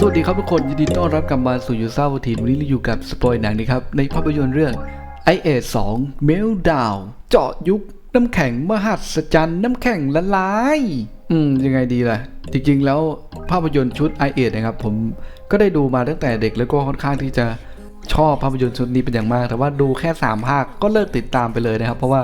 สวัสดีครับทุกคน ยินดีต้อนรับกลับมาสู่ยูซ่าวทีนวันนี้เราอยู่กับสปอยหนังนะครับ ในภาพยนตร์เรื่อง i อเ2 Meltdown เจาะยุคน้ำแข็งมหัศจรรย์น้ำแข็งละลาย อืม ยังไงดีล่ะ จริงๆแล้วภาพยนตร์ชุด i อนะครับ ผมก็ได้ดูมาตั้งแต่เด็กแล้วก็ค่อนข้างที่จะชอบภาพยนตร์ชุดนี้เป็นอย่างมาก แต่ว่าดูแค่ 3 ภาคก็เลิกติดตามไปเลยนะครับ เพราะว่า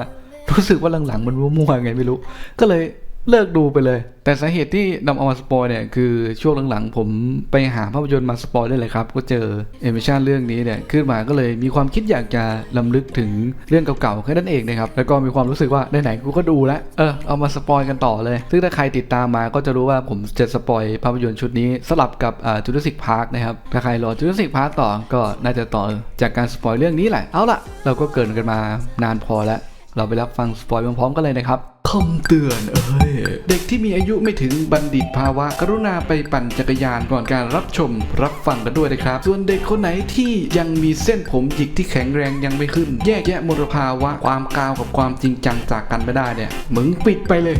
รู้สึกว่าหลังๆมันมั่วๆไงไม่รู้ ก็เลย เลิกดูไปเลย แต่สาเหตุที่นำเอามาสปอยเนี่ยคือช่วงหลังๆ ผมไปหาภาพยนตร์มาสปอยได้เลยครับ ก็เจอเอมิชันเรื่องนี้เนี่ยขึ้นมาก็เลยมีความคิดอยากจะลำลึกถึงเรื่องเก่าๆแค่นั้นเองนะครับ แล้วก็มีความรู้สึกว่าไหนๆกูก็ดูแล้วเออเอามาสปอยกันต่อเลย ซึ่งถ้าใครติดตามมาก็จะรู้ว่าผมจะสปอยภาพยนตร์ชุดนี้สลับกับอ่าจูราสสิกพาร์คนะครับถ้าใครรอจูราสสิกพาร์คต่อก็น่าจะต่อจากการสปอยเรื่องนี้แหละเอาล่ะ เราก็เกินกันมานานพอแล้ว เราไปรับฟังสปอยพร้อมๆกันเลยนะครับคำเตือนเอ้ย เด็กที่มีอายุไม่ถึงบัณฑิตภาวะ กรุณาไปปั่นจักรยานก่อนการรับชม รับฟังกันด้วยนะครับ ส่วนเด็กคนไหนที่ยังมีเส้นผมหยิกที่แข็งแรงยังไม่ขึ้น แยกแยะมลภาวะความกาวกับความจริงจังจากกันไม่ได้เนี่ยมึงปิดไปเลย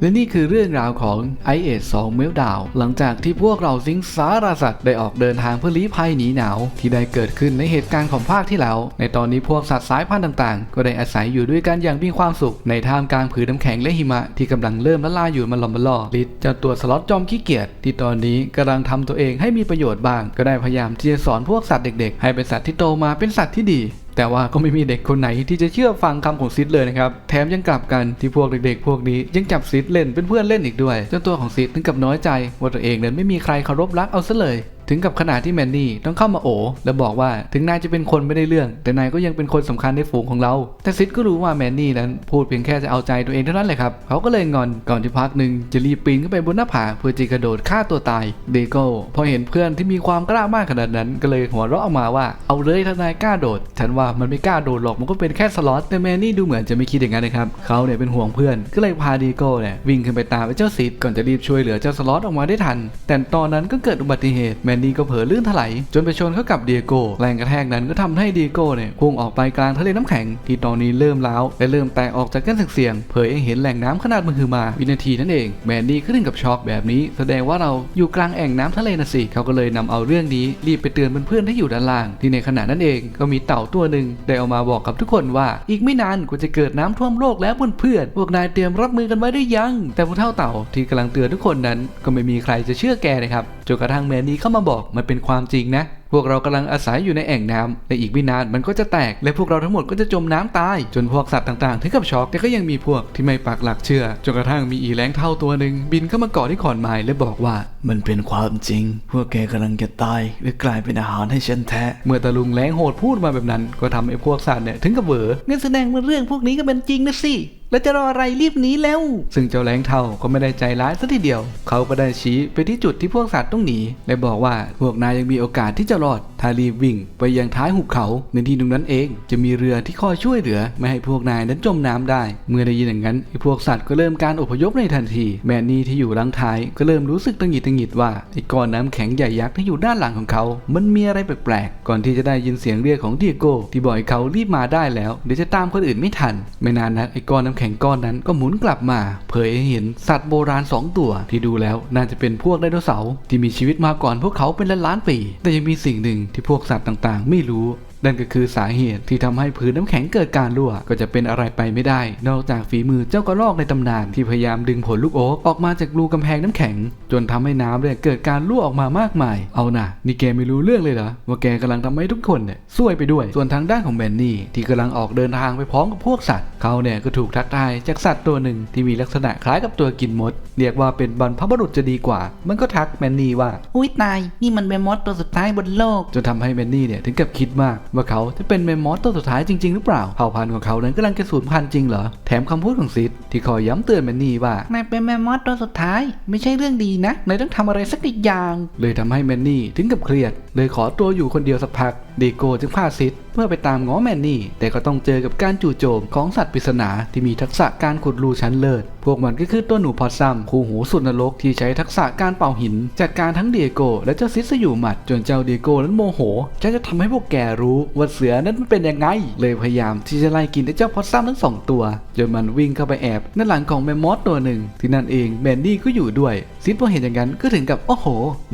และนี่คือเรื่องราวของ i อเ2เมลดาวหลังจากที่พวกเราสิงสารสัตว์ได้ออกเดินทางเพื่อลี้ภัยหนีหนาว ที่ได้เกิดขึ้นในเหตุการณ์ของภาคที่แล้ว ในตอนนี้พวกสัตว์สายพันธุ์ต่างๆ ก็ได้อาศัยอยู่ด้วยกันอย่างมีความสุข ในท่ามกลางผืนน้ำแข็งและหิมะที่กำลังเริ่มละลายอยู่มันหลอมมาล่อลิดเจ้าตัวสล็อตจอมขี้เกียจที่ตอนนี้กำลังทำตัวเองให้มีประโยชน์บ้าง ก็ได้พยายามที่จะสอนพวกสัตว์เด็ก ๆ ให้เป็นสัตว์ที่โตมาเป็นสัตว์ที่ดี แต่ว่าก็ไม่มีเด็กคนไหนที่จะเชื่อฟังคำของซิดเลยนะครับ แถมยังกลับกันที่พวกเด็กๆ พวกนี้ยังจับซิดเล่นเป็นเพื่อนเล่นอีกด้วยจนตัวของซิดถึงกับน้อยใจว่าตัวเองนั้นไม่มีใครเคารพรักเอาซะเลย ถึงกับขนาดที่แมนนี่ต้องเข้ามาโอบและบอกว่าถึงนายจะเป็นคนไม่ได้เรื่อง แต่นายก็ยังเป็นคนสำคัญในฝูงของเรา แต่ซิดก็รู้ว่าแมนนี่นั้นพูดเพียงแค่จะเอาใจตัวเองเท่านั้นแหละครับ เขาก็เลยงอนก่อนที่พักหนึ่งจะรีบปีนขึ้นไปบนหน้าผาเพื่อจะกระโดดฆ่าตัวตาย เดโก้พอเห็นเพื่อนที่มีความกล้ามากขนาดนั้น ก็เลยหัวเราะออกมาว่าเอาเลยถ้านายกล้าโดด ฉันว่ามันไม่กล้าโดดหรอกมันก็เป็นแค่สล็อตแต่แมนนี่ดูเหมือนจะไม่คิดอย่างนั้นนะครับเขาเนี่ยเป็นห่วงเพื่อนก็เลยพาเดโก้เนี่ยวิ่งขึ้นไปตามไปเจ้าซิดก่อนจะรีบช่วยเหลือเจ้าสล็อตออกมาได้ทัน แต่ตอนนั้นก็เกิดอุบัติเหตุแมนนี่ก็เผลอลื่นถลายจนไปชนเข้ากับเดียโก้แรงกระแทกนั้นก็ทำให้เดียโก้เนี่ยพุ่งออกไปกลางทะเลน้ำแข็งที่ตอนนี้เริ่มร้าวและเริ่มแตกออกจากกันเสียงเผยให้เห็นแหล่งน้ำขนาดมหึมา วินาทีนั่นเองแมนนี่ก็ถึงกับช็อกแบบนี้ แสดงว่าเราอยู่กลางแอ่งน้ำทะเลนะสิเขาก็เลยนำเอาเรื่องนี้รีบไปเตือนเพื่อนๆที่อยู่ด้านล่าง ที่ในขณะนั้นเองก็มีเต่าตัวหนึ่งได้เอามาบอกกับทุกคนว่า อีกไม่นานก็จะเกิดน้ำท่วมโลกแล้วเพื่อนๆพวกนายเตรียมรับมือกันไว้ได้ยัง แต่ผู้เท่าเต่าที่กำลังเตือนทุกคนนั้นก็ไม่มีใครจะเชื่อแกนะครับ จนกระทั่งแมนนี่เข้ามาบอกมันเป็นความจริงนะ พวกเรากำลังอาศัยอยู่ในแอ่งน้ำและอีกไม่นานมันก็จะแตก และพวกเราทั้งหมดก็จะจมน้ำตาย จนพวกสัตว์ต่างๆ ถึงกับช็อกแต่ก็ยังมีพวกที่ไม่ปักหลักเชื่อจนกระทั่งมีอีแรงเท่าตัวหนึ่งบินเข้ามาเกาะที่ขอนไม้และบอกว่า มันเป็นความจริง พวกแกกำลังจะตายและกลายเป็นอาหารให้ฉันแท้ เมื่อตะลุงแรงโหดพูดมาแบบนั้น ก็ทำให้พวกสัตว์เนี่ยถึงกับเหวองั้นแสดงว่าเรื่องพวกนี้ก็เป็นจริงนะสิแล้วจะรออะไรรีบหนีแล้ว ซึ่งเจ้าแรงเท่าก็ไม่ได้ใจร้ายสัทีเดียว เขาก็ได้ชี้ไปที่จุดที่พวกสัตว์ต้องหนี และบอกว่าพวกนายยังมีโอกาสที่จะรอด ถ้ารีบวิ่งไปยังท้ายหุบเขา ในที่ตรงนั้นเอง จะมีเรือที่คอยช่วยเหลือ ไม่ให้พวกนายนั้นจมน้ำได้ เมื่อได้ยินอย่างนั้นไอ้พวกสัตว์ก็เริ่มการอพยพในทันที แมนนี่ที่อยู่ลังท้ายก็เริ่มรู้สึกตังหิดตังหงิดว่าไอ้ก้อนน้ำแข็งใหญ่ยักษ์ที่อยู่ด้านหลังของเขา มันมีอะไรแปลกๆ ก่อนที่จะได้ยินเสียงเรียกของเดียโก้ที่บอกให้เขารีบมาได้แล้ว เดี๋ยวจะตามคนอื่นไม่ทัน ไม่นานนักไอ้ก้อนน้ำแข็งก้อนนั้นก็หมุนกลับมา เผยให้เห็นสัตว์โบราณสองตัว ที่ดูแล้วน่าจะเป็นพวกไดโนเสาร์ที่มีชีวิตมาก่อนพวกเขาเป็นล้านล้านๆปี แต่ยังมีสิ่งหนึ่งที่พวกสัตว์ต่างๆ ไม่รู้ นั่นก็คือสาเหตุที่ทำให้ผืนน้ำแข็งเกิดการรั่ว ก็จะเป็นอะไรไปไม่ได้ นอกจากฝีมือเจ้ากระรอกในตำนานที่พยายามดึงผลลูกโอ๊กออกมาจากรูกำแพงน้ำแข็ง จนทำให้น้ำเนี่ยเกิดการรั่วออกมามากมาย เอานะนี่แกไม่รู้เรื่องเลยเหรอว่าแกกำลังทำให้ทุกคนเนี่ยซวยไปด้วย ส่วนทางด้านของแบนนี่ที่กำลังออกเดินทางไปพร้อมกับพวกสัตว์เขาเนี่ยก็ถูกทักทายจากสัตว์ตัวหนึ่งที่มีลักษณะคล้ายกับตัวกินมด เรียกว่าเป็นบรรพบุรุษจะดีกว่า มันก็ทักแมนนี่ว่าอุ้ยตายนี่มันแมมมอสตัวสุดท้ายบนโลกจนทำให้แมนนี่เนี่ยถึงกับคิดมากว่าเขาจะเป็นแมมมอสตัวสุดท้ายจริง ๆ หรือเปล่าเผ่าพันธุ์ของเขานั้นกำลังจะสูญพันธุ์จริงเหรอ แถมคำพูดของซิดที่คอยย้ำเตือนแมนนี่ว่านายเป็นแมมมอสตัวสุดท้าย ไม่ใช่เรื่องดีนะนายต้องทำอะไรสักอย่าง เลยทำให้แมนนี่ถึงกับเครียด เลยขอตัวอยู่คนเดียวสักพักเดโกจึงพาซิดเพื่อไปตามง้อแมนนี่ แต่ก็ต้องเจอกับการจู่โจมของสัตว์ปริศนาที่มีทักษะการขุดรูชั้นเลิศ พวกมันก็คือตัวหนูพอสซัมคู่หูสุดนรกที่ใช้ทักษะการเป่าหิน จัดการทั้งเดียโก และเจ้าซิสอยู่หมัดจนเจ้าเดียโกนั้นโมโหฉันจะทำให้พวกแกรู้ว่าเสือนั้นมันเป็นยังไง เลยพยายามที่จะไล่กินไอ้เจ้าพอสซัมทั้งสองตัวจนมันวิ่งเข้าไปแอบด้านหลังของแมมมอสตัวหนึ่ง ที่นั่นเองแมนนี่ก็อยู่ด้วย ซิดพอเห็นอย่างนั้นก็ถึงกับโอ้โห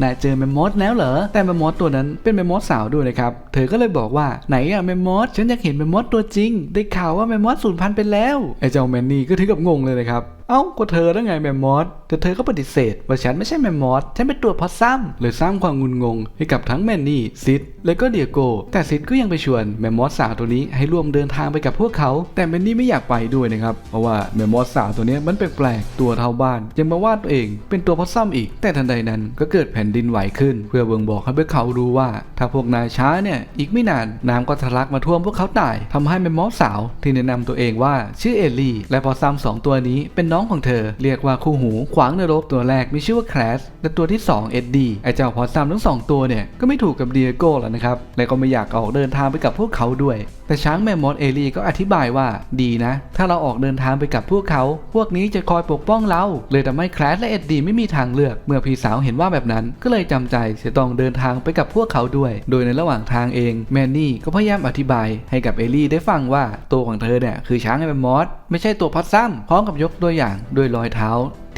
นายเจอแมมมอสแล้วเหรอแต่แมมมอสตัวนั้นเป็นแมมมอสสาวด้วยนะครับเธอก็เลยบอกว่าไหนอะแมมมอสฉันอยากเห็นแมมมอสตัวจริง ได้ข่าวว่าแมมมอสสูญพันธุ์ไปแล้วไอ้เจ้าแมนนี่ก็ถึงกับงงเลยนะครับ เอ้าก็เธอได้วไงแมมมอสแต่เธอก็ปฏิเสธ ว่าฉันไม่ใช่แมมมอสฉันเป็นตัวพอซัมเลยสร้างความงุนงง ให้กับทั้งแมนนี่ซิดและก็เดียโก แต่ซิดก็ยังไปชวนแมมมอสสาวตัวนี้ให้ร่วมเดินทางไปกับพวกเขา แต่แมนนี่ไม่อยากไปด้วยนะครับเพราะว่าแมมมอสสาวตัวนี้มันแปลกๆตัวเท่าบ้านยังมาว่าตัวเอง เป็นตัวพอซัมอีก แต่ทันใดนั้นก็เกิดแผ่นดินไหวขึ้น เพื่อเบิ่งบอกให้พวกเขารู้ว่า ถ้าพวกนายช้าเนี่ยอีกไม่นานน้ำก็ทะลักมาท่วมพวกเขาตายทำให้แมมมอสสาวที่แนะนำตัวเองว่าชื่อเอลลี่ และพอซัมสองตัวนี้เป็นน้องของเธอ เรียกว่าคู่หู ขวางนรกตัวแรกมีชื่อว่าแคลสและตัวที่ 2 เอ็ดดี้ไอเจ้าพอซัมทั้งสองตัวเนี่ย ก็ไม่ถูกกับเดียโก้แล้วนะครับ และก็ไม่อยากออกเดินทางไปกับพวกเขาด้วย แต่ช้างแมมมอสเอลี่ก็อธิบายว่าดีนะ ถ้าเราออกเดินทางไปกับพวกเขา พวกนี้จะคอยปกป้องเรา เลยทำให้แคลสและเอ็ดดี้ไม่มีทางเลือก เมื่อพี่สาวเห็นว่าแบบนั้น ก็เลยจำใจจะต้องเดินทางไปกับพวกเขาด้วย โดยในระหว่างทางเองแมนนี่ก็พยายามอธิบายให้กับเอลี่ได้ฟังว่าตัวของเธอเนี่ยคือช้างแมมมอสไม่ใช่ตัวพัดซ้ำพร้อมกับยกตัวอย่างด้วยรอยเท้า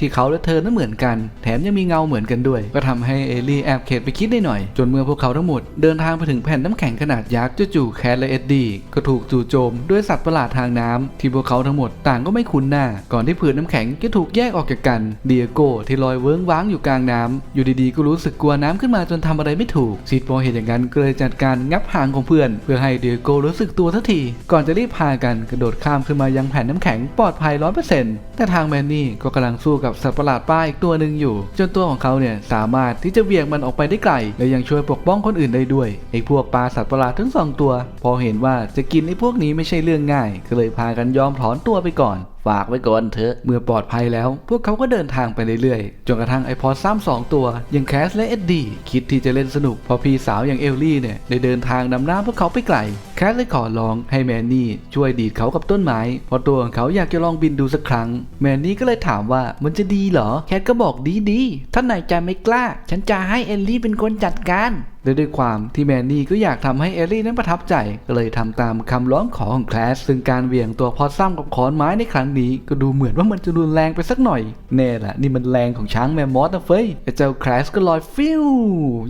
ที่เขาและเธอนั้นเหมือนกัน แถมยังมีเงาเหมือนกันด้วย ก็ทำให้เอลี่แอบเข็ดไปคิดได้หน่อย จนเมื่อพวกเขาทั้งหมดเดินทางไปถึงแผ่นน้ำแข็งขนาดยักษ์จู่ๆแคทและเอ็ดดี้ก็ถูกจู่โจมด้วยสัตว์ประหลาดทางน้ำที่พวกเขาทั้งหมดต่างก็ไม่คุ้นหน้า ก่อนที่ผืนน้ำแข็งจะถูกแยกออกจากกันเดียโก้ที่ลอยเวิ้งว้างอยู่กลางน้ำอยู่ดีๆก็รู้สึกกลัวน้ำขึ้นมาจนทำอะไรไม่ถูกซิดพอเห็นอย่างนั้นก็เลยจัดการงับหางของเพื่อน เพื่อให้เดียโก้รู้สึกตัวทันที ก่อนจะรีบพากันกระโดดข้ามขึ้นมายังแผ่นน้ำแข็งปลอดภัยร้อยเปอร์เซ็นต์แต่ทางแมนนี่ก็กำลังสู้กับสัตว์ประหลาดป้าอีกตัวหนึ่งอยู่ จนตัวของเขาเนี่ยสามารถที่จะเบี่ยงมันออกไปได้ไกล และยังช่วยปกป้องคนอื่นได้ด้วยไอ้พวกปลาสัตว์ประหลาดทั้งสองตัว พอเห็นว่าจะกินไอ้พวกนี้ไม่ใช่เรื่องง่าย ก็เลยพากันยอมถอนตัวไปก่อน ฝากไว้ก่อนเถอะ เมื่อปลอดภัยแล้ว พวกเขาก็เดินทางไปเรื่อยๆ จนกระทั่งไอพอซ้ำสองตัวอย่างแคสและเอ็ดดี้คิดที่จะเล่นสนุก พอพี่สาวอย่างเอลลี่เนี่ยได้เดินทางนำหน้าพวกเขาไปไกล แคสเลยขอร้องให้แมนนี่ช่วยดีดเขากับต้นไม้เพราะตัวของเขาอยากจะลองบินดูสักครั้ง แมนนี่ก็เลยถามว่ามันจะดีเหรอ แคทก็บอกดีดีท่านนายจะไม่กล้า ฉันจะให้เอลลี่เป็นคนจัดการ และด้วยความที่แมนนี่ก็อยากทำให้เอลลี่นั้นประทับใจ ก็เลยทำตามคำร้องขอของแคลสซึ่งการเหวี่ยงตัวพอซ้ำกับขอนไม้ในครั้งนี้ ก็ดูเหมือนว่ามันจะรุนแรงไปสักหน่อย แน่ละนี่มันแรงของช้างแมมมอสนะเฟ้ยเจ้าแคลสก็ลอยฟิว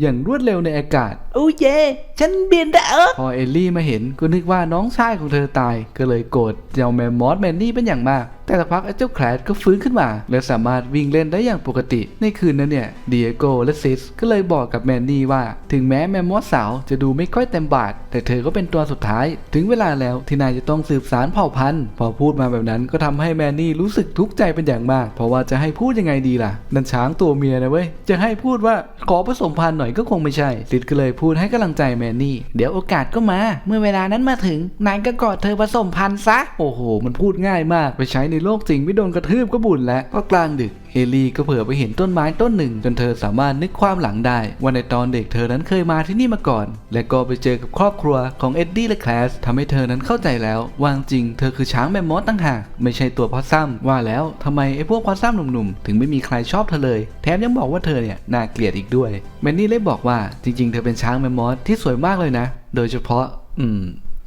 อย่างรวดเร็วในอากาศโอ้เย่ฉันบินได้เออพอเอลลี่มาเห็นก็นึกว่าน้องชายของเธอตาย ก็เลยโกรธเจ้าแมมมอสแมนนี่เป็นอย่างมาก แต่สักพักไอ้เจ้าแคลดก็ฟื้นขึ้นมา และสามารถวิ่งเล่นได้อย่างปกติ ในคืนนั้นเนี่ยเดียโกและซิสก็เลยบอกกับแมนนี่ว่า ถึงแม้แมมมอสสาวจะดูไม่ค่อยเต็มบาท แต่เธอก็เป็นตัวสุดท้าย ถึงเวลาแล้วที่นายจะต้องสืบสารเผ่าพันธุ์พอพูดมาแบบนั้นก็ทำให้แมนนี่รู้สึกทุกข์ใจเป็นอย่างมาก เพราะว่าจะให้พูดยังไงดีล่ะนั่นช้างตัวเมียนะเว้ยจะให้พูดว่าขอผสมพันธุ์หน่อยก็คงไม่ใช่ซิสก็เลยพูดให้กำลังใจแมนนี่ เดี๋ยวโอกาสก็มา เมื่อเวลานั้นมาถึงนายก็กอดเธอผสมพันธุ์ซะ โอ้โห มันพูดง่ายมาก ไปใช้ในโลกจริงไม่โดนกระทืบก็บุญแล้วก็กลางดึก เอลีก็เผลอไปเห็นต้นไม้ต้นหนึ่ง จนเธอสามารถนึกความหลังได้ ว่าในตอนเด็กเธอนั้นเคยมาที่นี่มาก่อน และก็ไปเจอกับครอบครัวของเอ็ดดี้และแคลสทำให้เธอนั้นเข้าใจแล้วว่าจริงเธอคือช้างแมมมอสตั้งหากไม่ใช่ตัวพอซัมว่าแล้วทำไมไอ้พวกพอซัมหนุ่มๆ ถึงไม่มีใครชอบเธอเลย แถมยังบอกว่าเธอเนี่ยน่าเกลียดอีกด้วยแมนนี่เลยบอกว่าจริงๆ เธอเป็นช้างแมมมอสที่สวยมากเลยนะ โดยเฉพาะ อืม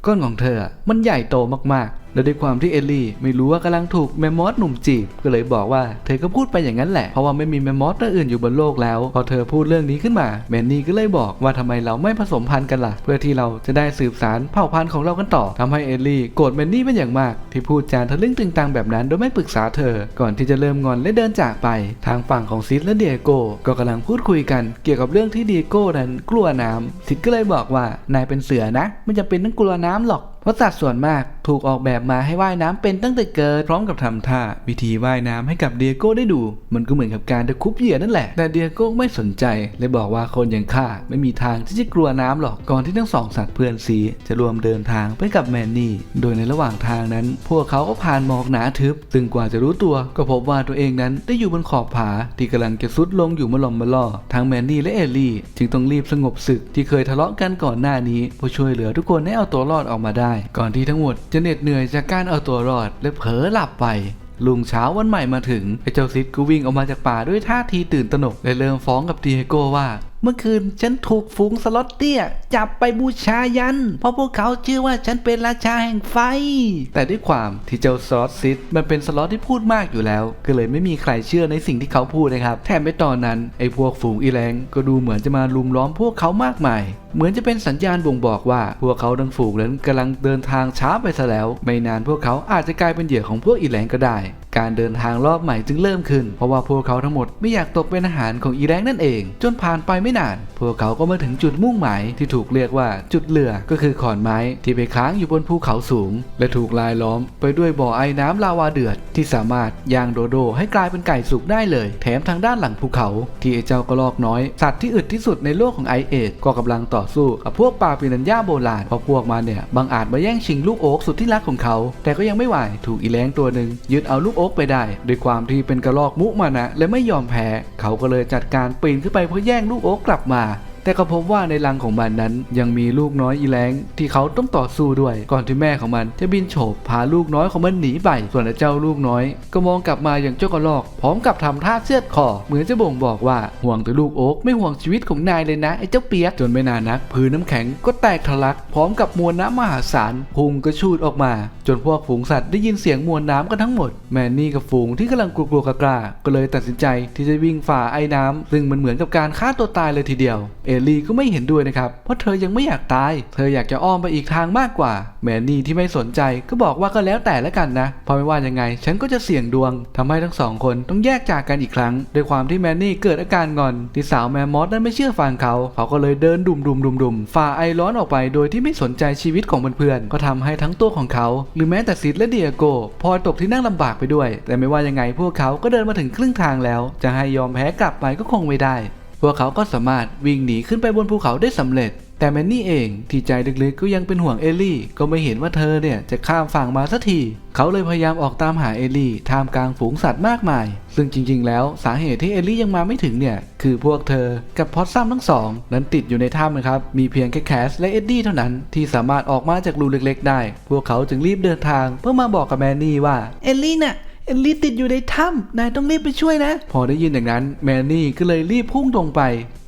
ก้นของเธอมันใหญ่โตมากๆ และด้วยความที่เอลลี่ไม่รู้ว่ากำลังถูกแมมมอสหนุ่มจีบ ก็เลยบอกว่าเธอก็พูดไปอย่างนั้นแหละ เพราะว่าไม่มีแมมมอสตัวอื่นอยู่บนโลกแล้ว พอเธอพูดเรื่องนี้ขึ้นมาแมนนี่ก็เลยบอกว่าทำไมเราไม่ผสมพันธุ์กันล่ะ เพื่อที่เราจะได้สืบสารเผ่าพันธุ์ของเรากันต่อทำให้เอลลี่โกรธแมนนี่เป็นอย่างมาก ที่พูดจาทะลึ่งตึงตังแบบนั้นโดยไม่ปรึกษาเธอ ก่อนที่จะเริ่มงอนและเดินจากไป ทางฝั่งของซิดและเดียโกก็กำลังพูดคุยกัน เกี่ยวกับเรื่องที่เดียโก้นั้นกลัวน้ำซิดก็เลยบอกว่านายเป็นเสือนะไม่จำเป็นต้องกลัวน้ำหรอกเพราะสัตว์ส่วนมากถูกออกแบบมาให้ว่ายน้ำเป็นตั้งแต่เกิดพร้อมกับทำท่าวิธีว่ายน้ำให้กับเดียโก้ได้ดู มันก็เหมือนกับการตะคุบเหยื่อนั่นแหละ แต่เดียโก้ไม่สนใจเลยบอกว่าคนอย่างข้าไม่มีทางที่จะกลัวน้ำหรอกก่อนที่ทั้งสองสัตว์เพื่อนสีจะรวมเดินทางไปกับแมนนี่ โดยในระหว่างทางนั้น พวกเขาก็ผ่านหมอกหนาทึบซึ่งกว่าจะรู้ตัวก็พบว่าตัวเองนั้นได้อยู่บนขอบผาที่กำลังจะซุดลงอยู่มาหลอมมาล่อทั้งแมนนี่และเอลลี่ จึงต้องรีบสงบศึกที่เคยทะเลาะกันก่อนหน้านี้เพื่อช่วยเหลือทุกคนให้เอาตัวรอดออกมาได้ก่อนที่ทั้งหมดจะเหน็ดเหนื่อยจากการเอาตัวรอด และเผลอหลับไปลุงเช้าวันใหม่มาถึงไอ้เจ้าซิดก็วิ่งออกมาจากป่าด้วยท่าทีตื่นตระหนกและเริ่มฟ้องกับดีเอโก้ว่า เมื่อคืนฉันถูกฝูงสล็อตเตี้ย จับไปบูชายัน เพราะพวกเขาเชื่อว่าฉันเป็นราชาแห่งไฟ แต่ด้วยความที่เจ้าสล็อตซิดมันเป็นสล็อตที่พูดมากอยู่แล้ว ก็เลยไม่มีใครเชื่อในสิ่งที่เขาพูดนะครับ แถมไปตอนนั้นไอ้พวกฝูงอีแรงก็ดูเหมือนจะมาลุมล้อมพวกเขามากมาย เหมือนจะเป็นสัญญาณบ่งบอกว่า พวกเขาทั้งฝูงนั้นกำลังเดินทางช้าไปซะแล้ว ไม่นานพวกเขาอาจจะกลายเป็นเหยื่อของพวกอีแรงก็ได้การเดินทางรอบใหม่จึงเริ่มขึ้น เพราะว่าพวกเขาทั้งหมดไม่อยากตกเป็นอาหารของอีแรงนั่นเอง จนผ่านไปไม่นาน พวกเขาก็มาถึงจุดมุ่งหมายที่ถูกเรียกว่าจุดเรือก็คือขอนไม้ที่ไปค้างอยู่บนภูเขาสูง และถูกลายล้อมไปด้วยบ่อไอ้น้ำลาวาเดือด ที่สามารถย่างโดโดให้กลายเป็นไก่สุกได้เลย แถมทางด้านหลังภูเขาที่ไอ้เจ้ากระรอกน้อย สัตว์ที่อึดที่สุดในโลกของไอเอดก็กำลังต่อสู้กับพวกปลาปิรันย่าโบราณเพราะพวกมันเนี่ยบังอาจมาแย่งชิงลูกโอ๊กสุดที่รักของเขา แต่ก็ยังไม่ไหวถูกอีแรงตัวหนึ่งยึดเอาลูกโอ๊กไปได้ด้วยความที่เป็นกระรอกมุมานะ และไม่ยอมแพ้ เขาก็เลยจัดการปีนขึ้นไปเพื่อแย่งลูกโอ๊กกลับมา แต่ก็พบว่าในรังของมันนั้น ยังมีลูกน้อยอีแรงที่เขาต้องต่อสู้ด้วย ก่อนที่แม่ของมันจะบินโฉบพาลูกน้อยของมันหนีไป ส่วนเจ้าลูกน้อย ก็มองกลับมาอย่างเจ้ากระรอก พร้อมกับทำท่าเชือดคอ เหมือนจะบ่งบอกว่าห่วงแต่ลูกโอ๊กไม่ห่วงชีวิตของนายเลยนะไอ้เจ้าเปียกจนไม่นานนักพื้นน้ำแข็งก็แตกทะลัก พร้อมกับมวลน้ำมหาศาลพุ่งกระชูดออกมา จนพวกฝูงสัตว์ได้ยินเสียงมวลน้ำกันทั้งหมดแมนนี่กับฝูงที่กำลังกลัวๆกล้าก็เลยตัดสินใจที่จะวิ่งฝ่าไอ้น้ำซึ่งมันเหมือนกับการฆ่าตัวตายเลยทีเดียวเอลลี่ก็ไม่เห็นด้วยนะครับ เพราะเธอยังไม่อยากตาย เธออยากจะอ้อมไปอีกทางมากกว่า แมนนี่ที่ไม่สนใจก็บอกว่าก็แล้วแต่ละกันนะเพราะไม่ว่ายังไง ฉันก็จะเสี่ยงดวงทำให้ทั้งสองคนต้องแยกจากกันอีกครั้ง ด้วยความที่แมนนี่เกิดอาการงอน ที่สาวแมมมอสนั้นไม่เชื่อฟังเขา เขาก็เลยเดินดุมดุมดุมดุมฝ่าไอร้อนออกไป โดยที่ไม่สนใจชีวิตของเพื่อนๆ ก็ทำให้ทั้งตัวของเขา หรือแม้แต่ซิดและเดียโกพลอยตกที่นั่งลำบากไปด้วย แต่ไม่ว่ายังไงพวกเขาก็เดินมาถึงครึ่งทางแล้ว จะให้ยอมแพ้กลับไปก็คงไม่ได้ พวกเขาก็สามารถวิ่งหนีขึ้นไปบนภูเขาได้สำเร็จ แต่แมนนี่เองที่ใจลึกๆก็ยังเป็นห่วงเอลลี่ ก็ไม่เห็นว่าเธอเนี่ยจะข้ามฝั่งมาสักที เขาเลยพยายามออกตามหาเอลลี่ท่ามกลางฝูงสัตว์มากมาย ซึ่งจริง ๆ แล้วสาเหตุที่เอลลี่ยังมาไม่ถึงเนี่ย คือพวกเธอกับพอตซัมทั้งสอง นั้นติดอยู่ในถ้ำนะครับ มีเพียงแค่แคสและเอ็ดดี้เท่านั้นที่สามารถออกมาจากรูเล็ก ๆ ได้ พวกเขาจึงรีบเดินทาง เพื่อมาบอกกับแมนนี่ว่าเอลลี่น่ะ เอลลี่ติดอยู่ในถ้ำนายต้องรีบไปช่วยนะ พอได้ยินอย่างนั้นแมนนี่ก็เลยรีบพุ่งตรงไป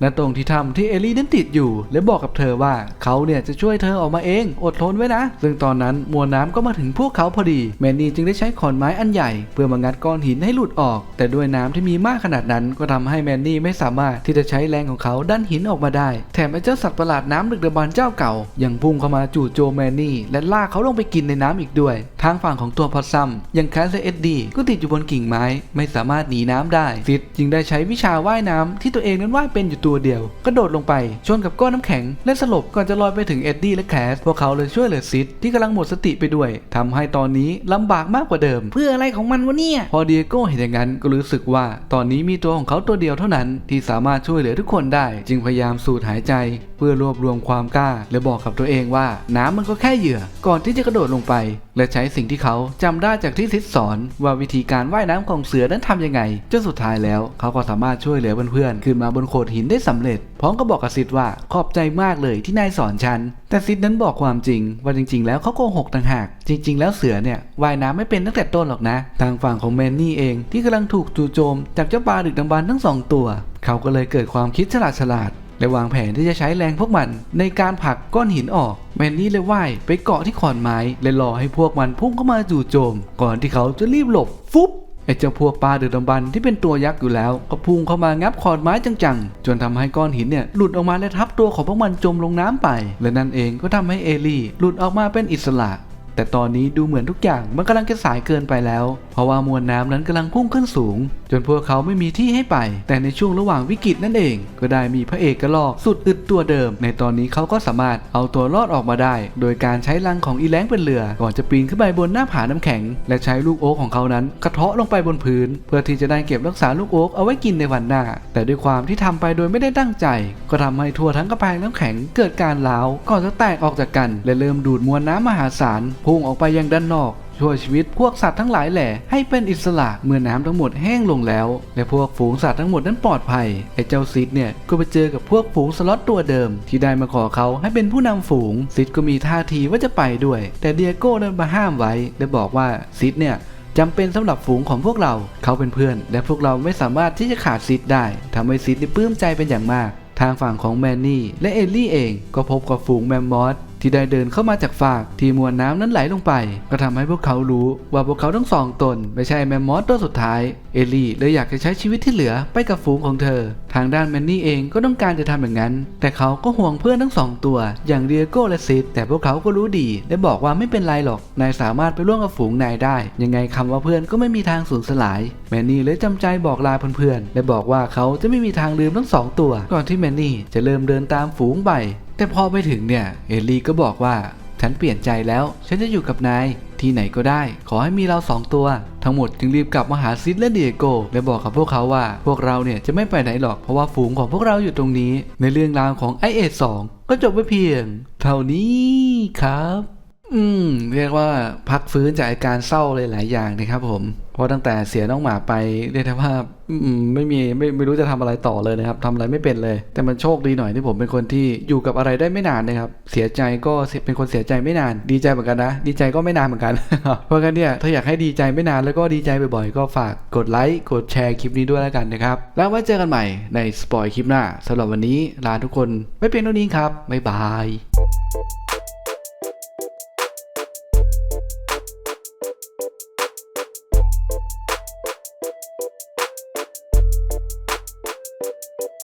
ณตรงที่ถ้ำที่เอลลี่นั้นติดอยู่ และบอกกับเธอว่าเขาเนี่ยจะช่วยเธอออกมาเอง อดทนไว้นะ ซึ่งตอนนั้นมวลน้ำก็มาถึงพวกเขาพอดี แมนนี่จึงได้ใช้ขอนไม้อันใหญ่ เพื่อมางัดก้อนหินให้หลุดออก แต่ด้วยน้ำที่มีมากขนาดนั้น ก็ทำให้แมนนี่ไม่สามารถที่จะใช้แรงของเขาดันหินออกมาได้ แถมไอ้เจ้าสัตว์ประหลาดน้ำดึกดำบรรเจ้าเก่ายังพุ่งเข้ามาจู่โจมแมนนี่และลากเขาลงไปกินในน้ำอีกด้วย ทางฝั่งของตัวพอซัมยังแคสเอ็ดดีก็ติดอยู่บนกิ่งไม้ ไม่สามารถหนีน้ำได้ซิดจึงได้ใช้วิชาว่ายน้ำที่ตัวเองนั้นว่ายเป็นอยู่ตัวเดียว กระโดดลงไปชนกับก้อนน้ำแข็ง และสลบก่อนจะลอยไปถึงเอ็ดดี้และแคสพวกเขาเลยช่วยเหลือซิดที่กำลังหมดสติไปด้วยทำให้ตอนนี้ลำบากมากกว่าเดิม เพื่ออะไรของมันวะเนี่ย พอเดียโก้เห็นอย่างนั้นก็รู้สึกว่าตอนนี้มีตัวของเขาตัวเดียวเท่านั้นที่สามารถช่วยเหลือทุกคนได้ จึงพยายามสูดหายใจ เพื่อรวบรวมความกล้า และบอกกับตัวเองว่า น้ำมันก็แค่เหยื่อ ก่อนที่จะกระโดดลงไป และใช้สิ่งที่เขาจำได้จากที่ซิดสอนว่าวิธีการว่ายน้ำของเสือนั้นทำยังไงจนสุดท้ายแล้วเขาก็สามารถช่วยเหลือเพื่อนๆขึ้นมาบนโขดหินได้สำเร็จ พร้อมกับอกกับซิดว่าขอบใจมากเลยที่นายสอนฉัน แต่ซิดนั้นบอกความจริง ว่าจริง ๆ แล้วเขาโกหกต่างหาก จริง ๆ แล้วเสือเนี่ยว่ายน้ำไม่เป็นตั้งแต่ต้นหรอกนะ ทางฝั่งของแมนนี่เองที่กำลังถูกจู่โจมจากเจ้าปลาดึกดำบรรทั้งสองตัว เขาก็เลยเกิดความคิดฉลาดฉลาด และวางแผนที่จะใช้แรงพวกมันในการผลักก้อนหินออก แมนนี่เลยว่ายไปเกาะที่ขอนไม้และรอให้พวกมันพุ่งเข้ามาจู่โจม ก่อนที่เขาจะรีบหลบฟุบไอ้เจ้าพวกปลาดึกดำบรรที่เป็นตัวยักษ์อยู่แล้ว ก็พุ่งเข้ามางับขอนไม้จังๆ จนทำให้ก้อนหินเนี่ยหลุดออกมาและทับตัวของพวกมันจมลงน้ำไป และนั่นเองก็ทำให้เอลี่หลุดออกมาเป็นอิสระ แต่ตอนนี้ดูเหมือนทุกอย่างมันกำลังจะสายเกินไปแล้ว เพราะว่ามวลน้ำนั้นกำลังพุ่งขึ้นสูง จนพวกเขาไม่มีที่ให้ไป แต่ในช่วงระหว่างวิกฤตนั่นเอง ก็ได้มีพระเอกกระลอกสุดอึดตัวเดิม ในตอนนี้เขาก็สามารถเอาตัวรอดออกมาได้ โดยการใช้ลังของอีแลงเป็นเรือ ก่อนจะปีนขึ้นไปบนหน้าผาน้ำแข็ง และใช้ลูกโอ๊กของเขานั้นกระเทาะลงไปบนพื้น เพื่อที่จะได้เก็บรักษาลูกโอ๊กเอาไว้กินในวันหน้า แต่ด้วยความที่ทำไปโดยไม่ได้ตั้งใจ ก็ทำให้ทั่วทั้งกระแพงน้ำแข็งเกิดการร้าวก่อนจะแตกออกจากกัน และเริ่มดูดมวลน้ำมหาศาลพุ่งออกไปยังด้านนอกช่วยชีวิตพวกสัตว์ทั้งหลายแหล่ให้เป็นอิสระเมื่อน้ำทั้งหมดแห้งลงแล้ว และพวกฝูงสัตว์ทั้งหมดนั้นปลอดภัยไอ้เจ้าซิดเนี่ยก็ไปเจอกับพวกฝูงสล็อตตัวเดิม ที่ได้มาขอเขาให้เป็นผู้นำฝูงซิดก็มีท่าทีว่าจะไปด้วย แต่เดียโก้เดินมาห้ามไว้และบอกว่าซิดเนี่ยจำเป็นสำหรับฝูงของพวกเราเขาเป็นเพื่อน และพวกเราไม่สามารถที่จะขาดซิดได้ทำให้ซิดนี่ปลื้มใจเป็นอย่างมากทางฝั่งของแมนนี่และเอลลี่เองก็พบกับฝูงแมมมอส ที่ได้เดินเข้ามาจากฝากที่มวลน้ำนั้นไหลลงไป ก็ทำให้พวกเขารู้ว่าพวกเขาทั้งสองตน ไม่ใช่แมมมอสตัวสุดท้าย เอลลี่เลยอยากจะใช้ชีวิตที่เหลือไปกับฝูงของเธอ ทางด้านแมนนี่เองก็ต้องการจะทำอย่างนั้น แต่เขาก็ห่วงเพื่อนทั้งสองตัว อย่างเดียโก้และซิดแต่พวกเขาก็รู้ดี และบอกว่าไม่เป็นไรหรอก นายสามารถไปร่วมกับฝูงนายได้ ยังไงคำว่าเพื่อนก็ไม่มีทางสูญสลาย แมนนี่เลยจำใจบอกลาเพื่อนๆและบอกว่าเขาจะไม่มีทางลืมทั้งสองตัว ก่อนที่แมนนี่จะเริ่มเดินตามฝูงไป แต่พอไปถึงเนี่ย เอลลี่ก็บอกว่า ฉันเปลี่ยนใจแล้ว ฉันจะอยู่กับนาย ที่ไหนก็ได้ ขอให้มีเราสองตัว ทั้งหมดจึงรีบกลับมาหาซิดและเดียโก และบอกกับพวกเขาว่า พวกเราเนี่ยจะไม่ไปไหนหรอก เพราะว่าฝูงของพวกเราอยู่ตรงนี้ ในเรื่องราวของไอเอสองก็จบไปเพียง เท่านี้ครับอืมเรียกว่าพักฟื้นจากอาการเศร้าเลยหลายอย่างนะครับผม เพราะตั้งแต่เสียน้องหมาไปเรียกได้ว่า ไม่มีไม่ไม่รู้จะทำอะไรต่อเลยนะครับทำอะไรไม่เป็นเลย แต่มันโชคดีหน่อยที่ผมเป็นคนที่อยู่กับอะไรได้ไม่นานนะครับเสียใจก็เป็นคนเสียใจไม่นาน ดีใจเหมือนกันนะ ดีใจก็ไม่นานเหมือนกัน เพราะงั้นเนี่ยถ้าอยากให้ดีใจไม่นานแล้วก็ดีใจบ่อยๆ ก็ฝากกดไลค์กดแชร์คลิปนี้ด้วยแล้วกันนะครับ แล้วไว้เจอกันใหม่ในสปอยคลิปหน้าสำหรับวันนี้ลาทุกคนไม่เพียงเท่านี้ครับบ๊ายบาย